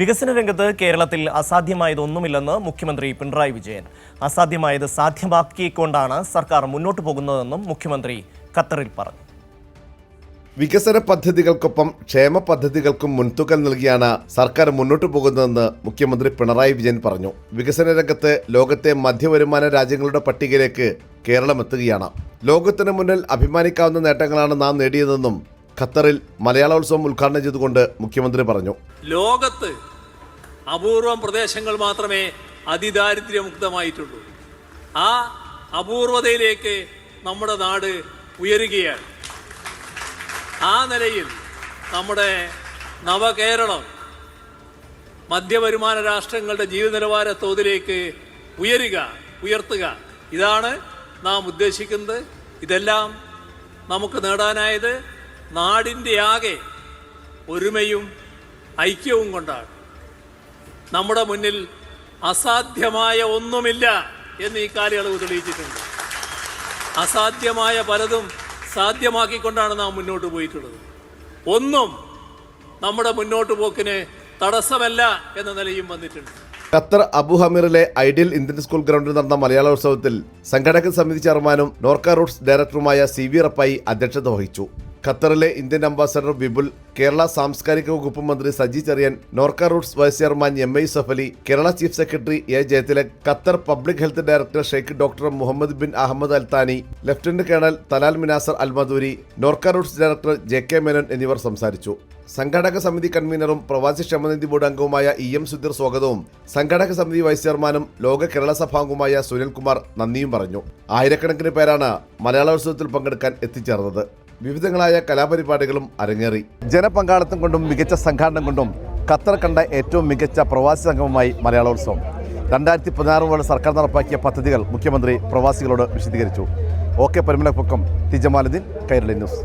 വികസന രംഗത്ത് കേരളത്തിൽ അസാധ്യമായതൊന്നുമില്ലെന്ന് മുഖ്യമന്ത്രി പിണറായി വിജയൻ. അസാധ്യമായത് സാധ്യമാക്കിക്കൊണ്ടാണ് സർക്കാർ മുന്നോട്ടു പോകുന്നതെന്നും മുഖ്യമന്ത്രി ഖത്തറിൽ പറഞ്ഞു. വികസന പദ്ധതികൾക്കൊപ്പം ക്ഷേമ പദ്ധതികൾക്കും മുൻതൂക്കം നൽകിയാണ് സർക്കാർ മുന്നോട്ടു പോകുന്നതെന്ന് മുഖ്യമന്ത്രി പിണറായി വിജയൻ പറഞ്ഞു. വികസന രംഗത്ത് ലോകത്തെ മധ്യവരുമാന രാജ്യങ്ങളുടെ പട്ടികയിലേക്ക് കേരളം എത്തുകയാണ് ലോകത്തിന് മുന്നിൽ അഭിമാനിക്കാവുന്ന നേട്ടങ്ങളാണ് നാം നേടിയതെന്നും ഖത്തറിൽ മലയാളോത്സവം ഉദ്ഘാടനം ചെയ്തുകൊണ്ട് മുഖ്യമന്ത്രി പറഞ്ഞു. ലോകത്ത് അപൂർവം പ്രദേശങ്ങൾ മാത്രമേ അതിദാരിദ്ര്യമുക്തമായിട്ടുള്ളൂ. ആ അപൂർവതയിലേക്ക് നമ്മുടെ നാട് ഉയരുകയാണ്. ആ നിലയിൽ നമ്മുടെ നവകേരളം മധ്യവരുമാന രാഷ്ട്രങ്ങളുടെ ജീവിത നിലവാര തോതിലേക്ക് ഉയരുക ഉയർത്തുക. ഇതാണ് നാം ഉദ്ദേശിക്കുന്നത്. ഇതെല്ലാം നമുക്ക് നേടാനായത് നാടിന്റെ ആകെ ഒരുമയും ഐക്യവും കൊണ്ടാണ്. നമ്മുടെ മുന്നിൽ അസാധ്യമായ ഒന്നുമില്ല എന്ന് ഈ കാലയളവ് തെളിയിച്ചിട്ടുണ്ട്. അസാധ്യമായ പലതും സാധ്യമാക്കിക്കൊണ്ടാണ് നാം മുന്നോട്ട് പോയിട്ടുള്ളത്. ഒന്നും നമ്മുടെ മുന്നോട്ട് പോക്കിന് തടസ്സമല്ല എന്ന നിലയും വന്നിട്ടുണ്ട്. ഖത്തർ അബുഹമീറിലെ ഐഡിയൽ ഇന്ത്യൻ സ്കൂൾ ഗ്രൗണ്ടിൽ നടന്ന മലയാളോത്സവത്തിൽ സംഘടക സമിതി ചെയർമാനും നോർക്ക റൂട്ട്സ് ഡയറക്ടറുമായ സി വി റപ്പായി അധ്യക്ഷത വഹിച്ചു. ഖത്തറിലെ ഇന്ത്യൻ അംബാസഡർ വിപുൽ കേരള സാംസ്കാരിക വകുപ്പ് മന്ത്രി Saji Cherian Norka roots vice chairman M I Safali Kerala chief secretary A Jayathilak Qatar public health director sheikh doctor Mohammed bin Ahmed Al Thani lieutenant colonel Talal Minasar Al Madhouri Norka roots director J K Menon എന്നിവർ സംസാരിച്ചു. സംഘാടക സമിതി കൺവീനറും പ്രവാസി ക്ഷമനിധി board അംഗവുമായ E M Sudheer സ്വാഗതവും സംഘാടക സമിതി വൈസ് ചെയർമാനും ലോക കേരള സഭാംഗവുമായ സുനിൽകുമാർ നന്ദിയും പറഞ്ഞു. ആയിരക്കണക്കിന് പേരാണ് മലയാളോത്സവത്തിൽ പങ്കെടുക്കാൻ എത്തിച്ചേർന്നത്. വിവിധങ്ങളായ കലാപരിപാടികളും അരങ്ങേറി. ജനപങ്കാളിത്തം കൊണ്ടും മികച്ച സംഘാടനം കൊണ്ടും ഖത്തർ കണ്ട ഏറ്റവും മികച്ച പ്രവാസി സംഗമമായി മലയാളോത്സവം. രണ്ടായിരത്തി പതിനാറ് മുതൽ സർക്കാർ നടപ്പാക്കിയ പദ്ധതികൾ മുഖ്യമന്ത്രി പ്രവാസികളോട് വിശദീകരിച്ചു. ഓക്കെ പരിമലപ്പൊക്കം തിജമാലുദ്ദീൻ കൈരളി ന്യൂസ്.